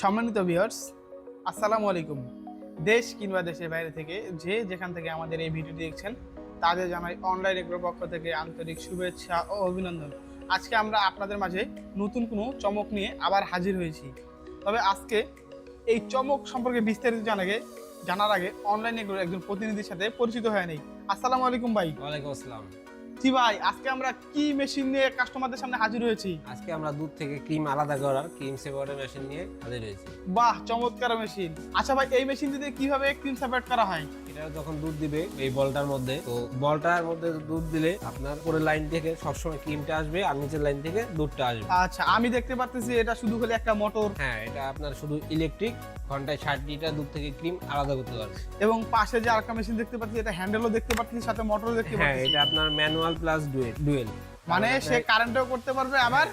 সম্মানিত ভিউয়ার্স আসসালামু আলাইকুম। দেশ কিংবা দেশের বাইরে থেকে যে যেখান থেকে আমাদের এই ভিডিওটি দেখছেন, তাদের জানাই অনলাইন এগ্রোর পক্ষ থেকে আন্তরিক শুভেচ্ছা ও অভিনন্দন। আজকে আমরা আপনাদের মাঝে নতুন কোনো চমক নিয়ে আবার হাজির হয়েছি। তবে আজকে এই চমক সম্পর্কে বিস্তারিত জানাগে জানার আগে অনলাইন এগ্রোর একজন প্রতিনিধির সাথে পরিচিত হয়ে নেই আসসালামু আলাইকুম ভাই। ওয়ালাইকুম আসসালাম। জি ভাই আজকে আমরা কি মেশিন নিয়ে কাস্টমারদের সামনে হাজির হয়েছি? আজকে আমরা দুধ থেকে ক্রিম আলাদা করার ক্রিম সেপারেটর মেশিন নিয়ে হাজির হয়েছি। বাহ চমৎকার মেশিন আচ্ছা ভাই এই মেশিন দিয়ে কীভাবে ক্রিম সেপারেট করা হয়? এটা যখন দুধ দিবে এই বলটার মধ্যে তো বলটার মধ্যে দুধ দিলে আপনার উপরের লাইন থেকে সবসময় ক্রিমটা আসবে আর নিচের লাইন থেকে দুধটা আসবে। আচ্ছা আমি দেখতে পাচ্ছি এটা শুধু হলে একটা মোটর হ্যাঁ এটা আপনার শুধু ইলেকট্রিক ঘন্টায় ষাট লিটার দুধ থেকে ক্রিম আলাদা করতে পারবে। এবং পাশে যে আরেকটা মেশিন দেখতে পাচ্ছি এটা হ্যান্ডেলও দেখতে পাচ্ছি সাথে মোটরও দেখতে হ্যাঁ পাচ্ছি। এটা আপনার ম্যানুয়াল প্লাস ডুয়েল ডুয়েল মানে সে কারেন্টও করতে পারবে আবার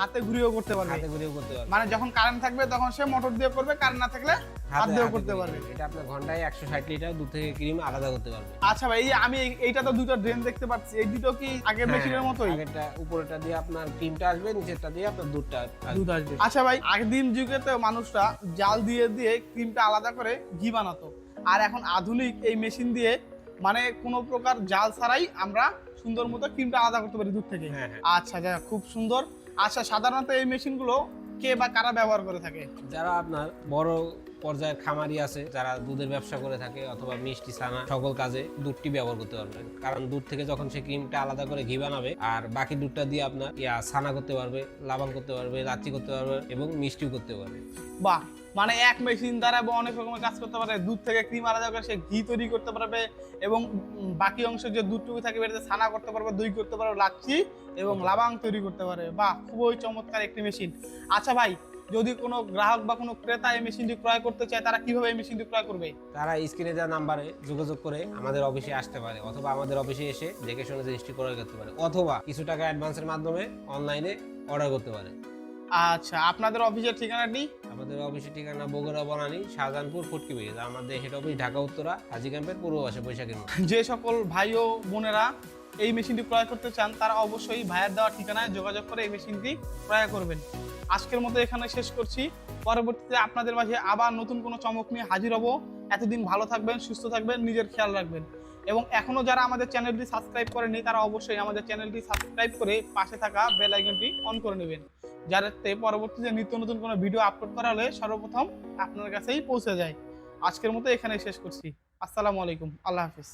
হাতে ঘুরিয়েও করতে পারবে। হাতে ঘুরেও করতে পারবে। মানে যখন কারেন্ট থাকবে তখন সে মোটর দিয়ে করবে কারেন্ট না থাকলে হাত দিয়েও করতে পারবে। এটা আপনার ঘন্টায় একশো ষাট লিটার দুধ থেকে ক্রিম আলাদা করতে পারবে। আচ্ছা ভাই এই যে আমি এইটা তো দুটো ড্রেন দেখতে পাচ্ছি। এই দুটো কি আগের মেশিনের মতোই? হ্যাঁ, আগেরটা উপরেটা দিয়ে আপনার ক্রিমটা আসবে নিচেরটা দিয়ে আপনার দুধটা দুধ আসবে। আচ্ছা ভাই আগের যুগে তো মানুষরা জাল দিয়ে দিয়ে ক্রিমটা আলাদা করে ঘি বানাতো। আর এখন আধুনিক এই মেশিন দিয়ে মানে কোনো প্রকার জাল ছাড়াই আমরা সুন্দর মতো ক্রিমটা আলাদা করতে পারি দুধ থেকে। হ্যাঁ, হ্যাঁ। আচ্ছা যা খুব সুন্দর। আচ্ছা সাধারণত এই মেশিনগুলো কে বা কারা ব্যবহার করে থাকে? যারা আপনার বড় পর্যায়ের খামারি আছে যারা দুধের ব্যবসা করে থাকে অথবা মিষ্টি ছানা সকল কাজে দুধটি ব্যবহার করতে পারবে। কারণ দুধ থেকে যখন সে ক্রিমটা আলাদা করে ঘি বানাবে আর বাকি দুধটা দিয়ে আপনার ইয়া ছানা করতে পারবে লাবান করতে পারবে লাচ্ছি করতে পারবে এবং মিষ্টিও করতে পারবে। বাহ মানে এক মেশিন দ্বারা বা অনেক রকমের কাজ করতে পারে। দুধ থেকে ক্রিম আলাদা করে সে ঘি তৈরি করতে পারবে এবং বাকি অংশ যে দুধটুকু থাকে এটাতে ছানা করতে পারবে দই করতে পারবে লাচ্ছি এবং লাবাং তৈরি করতে পারে বাহ খুবই চমৎকার একটি মেশিন। আচ্ছা ভাই যদি কোনো গ্রাহক বা কোনো ক্রেতা এই মেশিনটি ক্রয় করতে চায়, তারা কীভাবে এই মেশিনটি ক্রয় করবে? তারা স্ক্রিনে যা নাম্বারে যোগাযোগ করে আমাদের অফিসে আসতে পারে, অথবা আমাদের অফিসে এসে দেখে শুনে রেজিস্ট্রি করে করতে পারে, অথবা কিছু টাকা অ্যাডভান্সের মাধ্যমে অনলাইনে অর্ডার করতে পারে। আচ্ছা আপনাদের অফিসের ঠিকানাটি আমাদের অফিসের ঠিকানা বগুড়া বনানী শাহজাহানপুর ফুটকি বেগেজ আমাদের হেড অফিস ঢাকা উত্তরা হাজি ক্যাম্পের পূর্ব পাশে বৈশাখীর। যে সকল ভাই ও বোনেরা এই মেশিনটি ক্রয় করতে চান তারা অবশ্যই ভাইয়ের দেওয়া ঠিকানায় যোগাযোগ করে এই মেশিনটি ক্রয় করবেন। আজকের মতো এখানে শেষ করছি। পরবর্তীতে আপনাদের মাঝে আবার নতুন কোনো চমক নিয়ে হাজির হব। এতদিন ভালো থাকবেন সুস্থ থাকবেন নিজের খেয়াল রাখবেন। এবং এখনও যারা আমাদের চ্যানেলটি সাবস্ক্রাইব করেনি তারা অবশ্যই আমাদের চ্যানেলটি সাবস্ক্রাইব করে পাশে থাকা বেল আইকনটি অন করে নেবেন। যাতে পরবর্তীতে নিত্য নতুন কোনো ভিডিও আপলোড করা হলে সর্বপ্রথম আপনার কাছেই পৌঁছে যায়। আজকের মতো এখানে শেষ করছি। আসসালামু আলাইকুম। আল্লাহ হাফিজ।